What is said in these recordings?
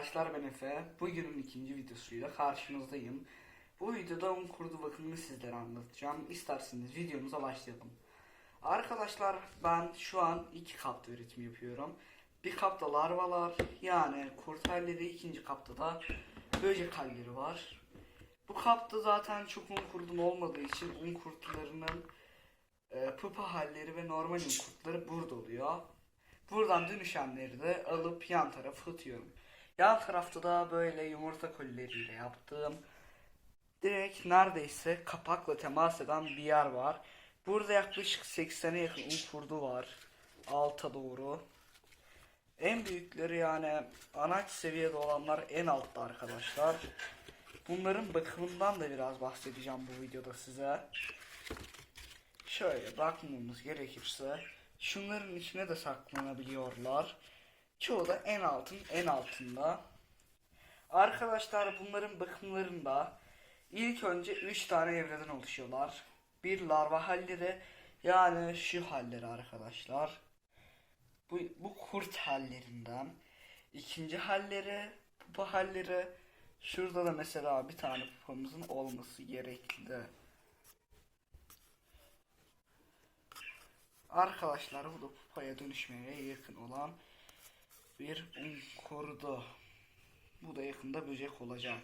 arkadaşlar ben Efe. Bugünün ikinci videosuyla karşınızdayım. Bu videoda un kurdu bakımını sizlere anlatacağım. İsterseniz videomuza başlayalım. Arkadaşlar ben şu an iki kapta üretim yapıyorum. Bir kapta larvalar yani kurt halleri, ikinci kapta da böcek halleri var. Bu kapta zaten çok un kurdum olmadığı için un kurtlarının e, pupa halleri ve normal un kurtları burada oluyor. Buradan dönüşenleri de alıp yan tarafa atıyorum. Yan tarafta da böyle yumurta kolileriyle yaptığım direkt neredeyse kapakla temas eden bir yer var. Burada yaklaşık 80'e yakın un kurdu var. Alta doğru. En büyükleri yani anaç seviyede olanlar en altta arkadaşlar. Bunların bakımından da biraz bahsedeceğim bu videoda size. Şöyle bakmamız gerekirse şunların içine de saklanabiliyorlar. Çoğu da en altın en altında. Arkadaşlar bunların bakımlarında ilk önce 3 tane evreden oluşuyorlar. Bir larva halleri yani şu halleri arkadaşlar. Bu, bu kurt hallerinden. İkinci halleri pupa halleri. Şurada da mesela bir tane pupamızın olması gerekli. Arkadaşlar bu da pupaya dönüşmeye yakın olan bir un kurdu. Bu da yakında böcek olacak.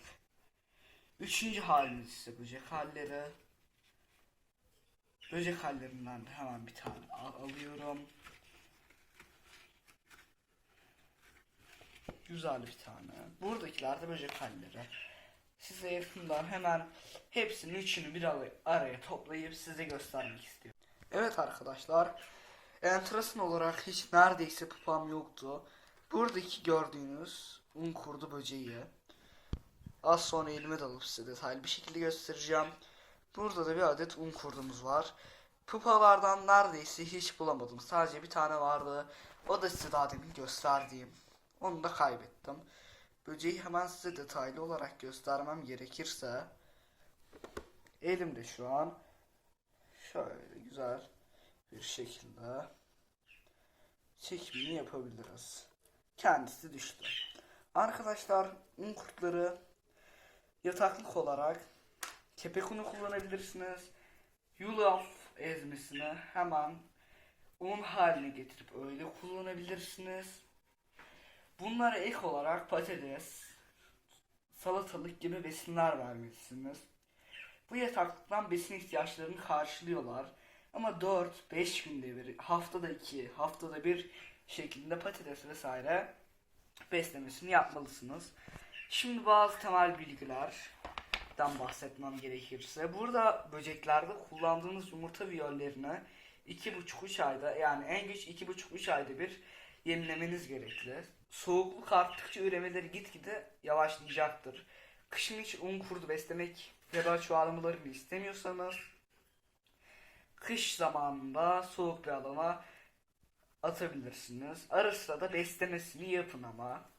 Üçüncü halimiz ise böcek halleri. Böcek hallerinden de hemen bir tane al- alıyorum. Güzel bir tane. Buradakiler de böcek halleri. Size yakından hemen hepsinin üçünü bir ara- araya toplayıp size göstermek istiyorum. Evet arkadaşlar. Enteresan olarak hiç neredeyse pupam yoktu. Buradaki gördüğünüz un kurdu böceği. Az sonra elime de alıp size detaylı bir şekilde göstereceğim. Burada da bir adet un kurdumuz var. Pupalardan neredeyse hiç bulamadım. Sadece bir tane vardı. O da size daha demin gösterdiğim. Onu da kaybettim. Böceği hemen size detaylı olarak göstermem gerekirse elimde şu an şöyle güzel bir şekilde çekimini yapabiliriz. Kendisi düştü. Arkadaşlar un kurtları yataklık olarak kepek unu kullanabilirsiniz. Yulaf ezmesini hemen un haline getirip öyle kullanabilirsiniz. Bunlara ek olarak patates, salatalık gibi besinler vermelisiniz. Bu yataklıktan besin ihtiyaçlarını karşılıyorlar. Ama 4-5 günde bir, haftada 2, haftada bir şeklinde patates vesaire beslemesini yapmalısınız. Şimdi bazı temel bilgilerden bahsetmem gerekirse. Burada böceklerde kullandığınız yumurta viyollerini 2,5-3 ayda yani en geç 2,5-3 ayda bir yenilemeniz gerekli. Soğukluk arttıkça üremeleri gitgide yavaşlayacaktır. Kışın hiç un kurdu beslemek ya da çoğalmalarını istemiyorsanız kış zamanında soğuk bir alana atabilirsiniz. Ara sıra da beslemesini yapın ama.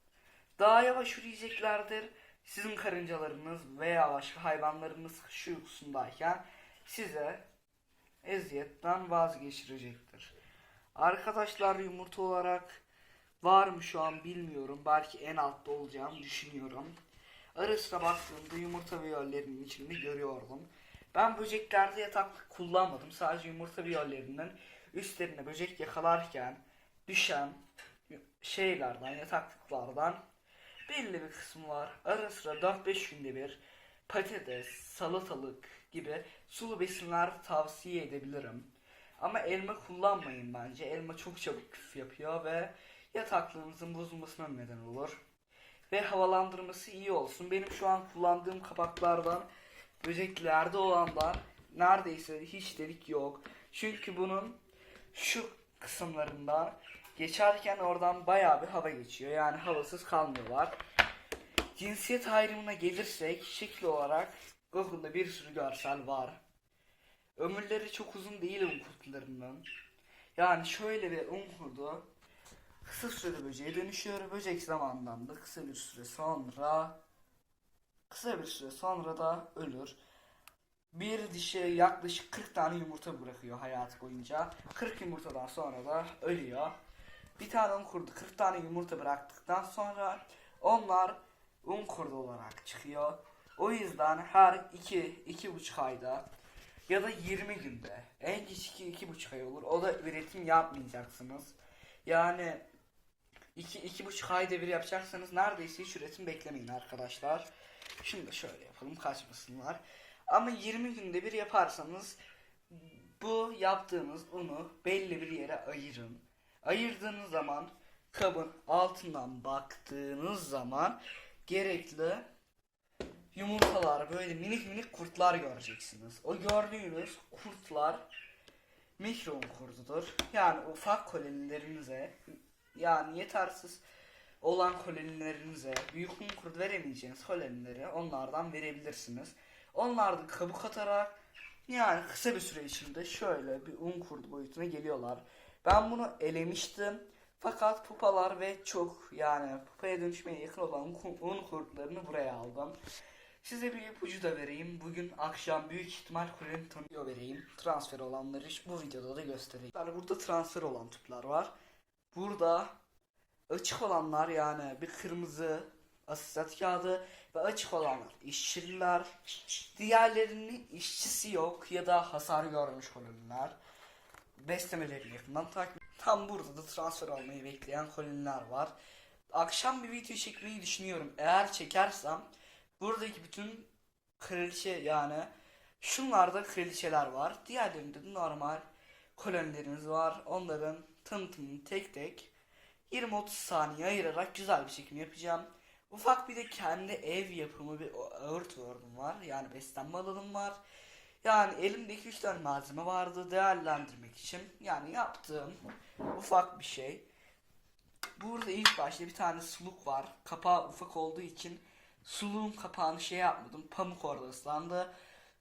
Daha yavaş üreyeceklerdir. Sizin karıncalarınız veya başka hayvanlarınız kış uykusundayken size eziyetten vazgeçirecektir. Arkadaşlar yumurta olarak var mı şu an bilmiyorum. Belki en altta olacağım düşünüyorum. Ara sıra baktığımda yumurta viyollerinin içinde görüyordum. Ben böceklerde yatak kullanmadım. Sadece yumurta viyollerinden üstlerine böcek yakalarken düşen şeylerden, yataklıklardan belli bir kısmı var. Ara sıra 4-5 günde bir patates, salatalık gibi sulu besinler tavsiye edebilirim. Ama elma kullanmayın bence. Elma çok çabuk küf yapıyor ve yataklığınızın bozulmasına neden olur. Ve havalandırması iyi olsun. Benim şu an kullandığım kapaklardan böceklerde olanlar neredeyse hiç delik yok. Çünkü bunun şu kısımlarından geçerken oradan bayağı bir hava geçiyor. Yani havasız kalmıyorlar. Cinsiyet ayrımına gelirsek şekil olarak Google'da bir sürü görsel var. Ömürleri çok uzun değil un kurtlarının. Yani şöyle bir un kurdu kısa sürede böceğe dönüşüyor. Böcek zamandan da kısa bir süre sonra kısa bir süre sonra da ölür. Bir dişi yaklaşık 40 tane yumurta bırakıyor hayatı boyunca. 40 yumurtadan sonra da ölüyor. Bir tane un kurdu 40 tane yumurta bıraktıktan sonra Onlar un kurdu olarak çıkıyor. O yüzden her 2 iki, buçuk ayda ya da 20 günde en geç 2 iki, buçuk ay olur. O da üretim yapmayacaksınız. Yani 2 iki, iki buçuk ayda bir yapacaksanız neredeyse hiç üretim beklemeyin arkadaşlar. Şimdi şöyle yapalım kaçmasınlar. Ama 20 günde bir yaparsanız bu yaptığınız unu belli bir yere ayırın. Ayırdığınız zaman kabın altından baktığınız zaman gerekli yumurtalar böyle minik minik kurtlar göreceksiniz. O gördüğünüz kurtlar mikron kurdudur. Yani ufak kolonilerinize yani yetersiz olan kolonilerinize büyük un kurdu veremeyeceğiniz kolonileri onlardan verebilirsiniz. Onlar kabuk atarak yani kısa bir süre içinde şöyle bir un kurdu boyutuna geliyorlar. Ben bunu elemiştim. Fakat pupalar ve çok yani pupaya dönüşmeye yakın olan un- kurtlarını buraya aldım. Size bir ipucu da vereyim. Bugün akşam büyük ihtimal kuleni tanıyor vereyim. Transfer olanları bu videoda da göstereyim. Yani burada transfer olan tüpler var. Burada açık olanlar yani bir kırmızı asistat kağıdı ve açık olanlar işçiler. Diğerlerinin işçisi yok ya da hasar görmüş koloniler. Beslemeleri yakından takip Tam burada da transfer olmayı bekleyen koloniler var. Akşam bir video çekmeyi düşünüyorum. Eğer çekersem buradaki bütün kraliçe yani şunlarda kraliçeler var. Diğerlerinde de normal kolonilerimiz var. Onların tanıtımını tek tek 20-30 saniye ayırarak güzel bir çekim yapacağım. Ufak bir de kendi ev yapımı bir tuğurdum var. Yani beslenme alanım var. Yani elimdeki 3 tane malzeme vardı değerlendirmek için. Yani yaptığım ufak bir şey. Burada ilk başta bir tane suluk var. Kapağı ufak olduğu için suluğun kapağını şey yapmadım. Pamuk orada ıslandı.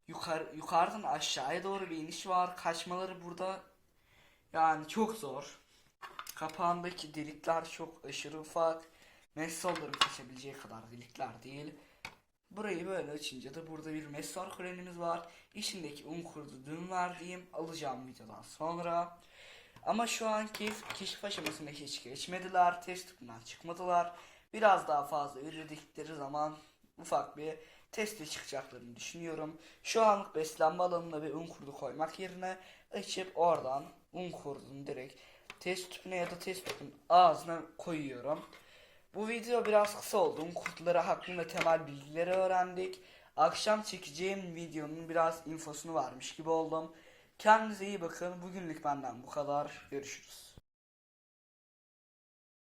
Yukarı, yukarıdan aşağıya doğru bir iniş var. Kaçmaları burada yani çok zor. Kapağındaki delikler çok aşırı ufak. Messolların kaçabileceği kadar delikler değil. Burayı böyle açınca da burada bir mesor kulenimiz var. İçindeki un kurdu dün verdiğim alacağım videodan sonra. Ama şu an keşif, keşif aşamasında hiç geçmediler. Test tüpünden çıkmadılar. Biraz daha fazla üredikleri zaman ufak bir teste çıkacaklarını düşünüyorum. Şu anlık beslenme alanına bir un kurdu koymak yerine açıp oradan un kurdunu direkt test tüpüne ya da test tüpün ağzına koyuyorum. Bu video biraz kısa oldu. Un kurtları hakkında temel bilgileri öğrendik. Akşam çekeceğim videonun biraz infosunu varmış gibi oldum. Kendinize iyi bakın. Bugünlük benden bu kadar. Görüşürüz.